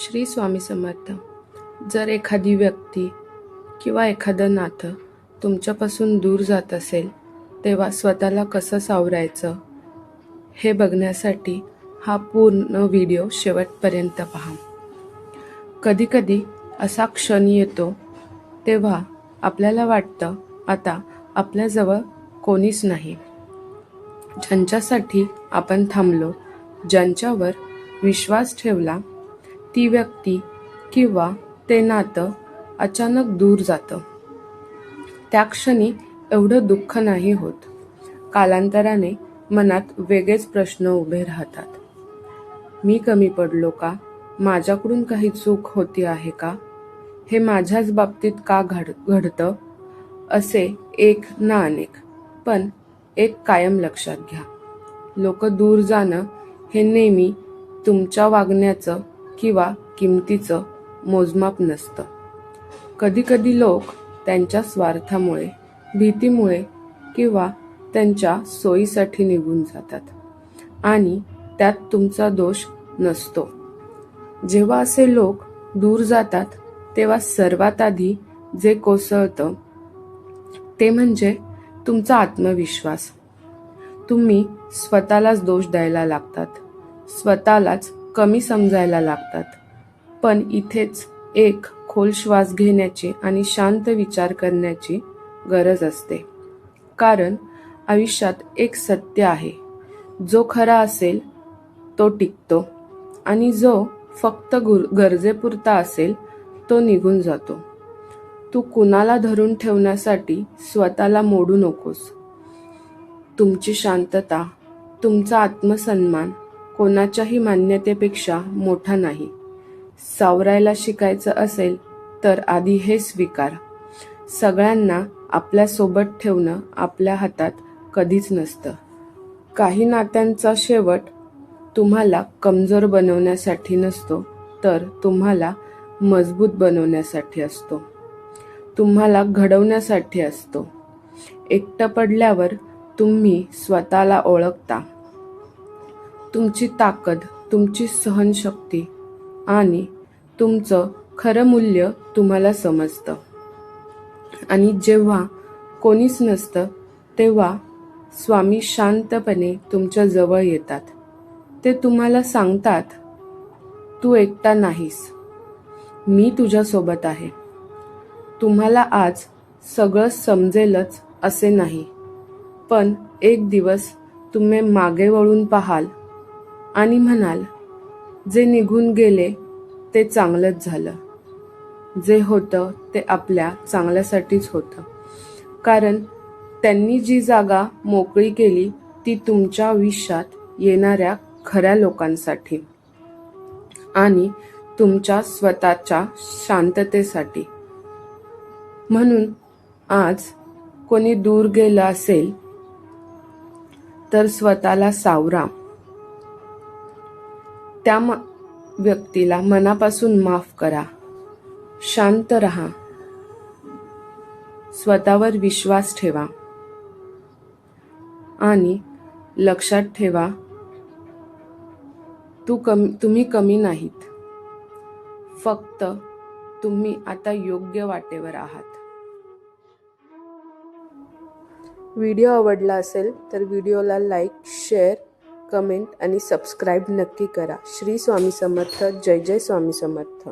श्री स्वामी समर्थ. जर एखादी व्यक्ती किंवा एखादं नातं तुमच्यापासून दूर जात असेल तेव्हा स्वतःला कसं सावरायचं हे बघण्यासाठी हा पूर्ण व्हिडिओ शेवटपर्यंत पहा. कधीकधी असा क्षण येतो तेव्हा आपल्याला वाटतं आता आपल्याजवळ कोणीच नाही. ज्यांच्यासाठी आपण थांबलो ज्यांच्यावर विश्वास ठेवला ती व्यक्ती किंवा ते नातं अचानक दूर जातं. त्या क्षणी एवढं दुःख नाही होत. कालांतराने मनात वेगळेच प्रश्न उभे राहतात. मी कमी पडलो का? माझ्याकडून काही चूक होती आहे का? हे माझ्याच बाबतीत का घड घडतं? असे एक ना अनेक पण एक कायम लक्षात घ्या. लोक दूर जाणं हे नेहमी तुमच्या वागण्याचं किंवा किमतीचं मोजमाप नसतं. कधीकधी लोक त्यांच्या स्वार्थामुळे भीतीमुळे किंवा त्यांच्या सोयीसाठी निघून जातात आणि त्यात तुमचा दोष नसतो. जेव्हा असे लोक दूर जातात तेव्हा सर्वात आधी जे कोसळतं ते म्हणजे तुमचा आत्मविश्वास. तुम्ही स्वतःलाच दोष द्यायला लागतात. स्वतःलाच कमी समजायला लागतात. पण इथेच एक खोल श्वास घेण्याची आणि शांत विचार करण्याची गरज असते. कारण आयुष्यात एक सत्य आहे. जो खरा असेल तो टिकतो. आणि जो फक्त गुर गरजेपुरता असेल तो निघून जातो. तू कुणाला धरून ठेवण्यासाठी स्वतःला मोडू नकोस. तुमची शांतता तुमचा आत्मसन्मान कोणाच्याही मान्यतेपेक्षा मोठा नाही. सावरायला शिकायचं असेल तर आधी हे स्वीकार. सगळ्यांना आपल्यासोबत ठेवणं आपल्या हातात कधीच नसतं. काही नात्यांचा शेवट तुम्हाला कमजोर बनवण्यासाठी नसतो तर तुम्हाला मजबूत बनवण्यासाठी असतो. तुम्हाला घडवण्यासाठी असतो. एकटं पडल्यावर तुम्ही स्वतःला ओळखता. तुमची ताकद तुमची सहनशक्ती आणि तुमचं खरं मूल्य तुम्हाला समजतं. आणि जेव्हा कोणीच नसतं तेव्हा स्वामी शांतपणे तुमच्या जवळ येतात. ते तुम्हाला सांगतात तू एकटा नाहीस. मी तुझ्यासोबत आहे. तुम्हाला आज सगळं समजेलच असे नाही. पण एक दिवस तुम्ही मागे वळून पाहाल आणि म्हणाल जे निघून गेले ते चांगलंच झालं. जे होतं ते आपल्या चांगल्यासाठीच होतं. कारण त्यांनी जी जागा मोकळी केली ती तुमच्या आयुष्यात येणाऱ्या खऱ्या लोकांसाठी आणि तुमच्या स्वतःच्या शांततेसाठी. म्हणून आज कोणी दूर गेलं असेल तर स्वतःला सावरा. त्या म- व्यक्तीला मनापासून माफ करा. शांत रहा. स्वतःवर विश्वास ठेवा. आणि लक्षात ठेवा तू कमी तुम्ही कमी नाहीत. फक्त तुम्ही आता योग्य वाटेवर आहात. व्हिडिओ आवडला असेल तर व्हिडिओला लाईक शेअर कमेंट आणि सबस्क्राईब नक्की करा. श्री स्वामी समर्थ. जय जय स्वामी समर्थ.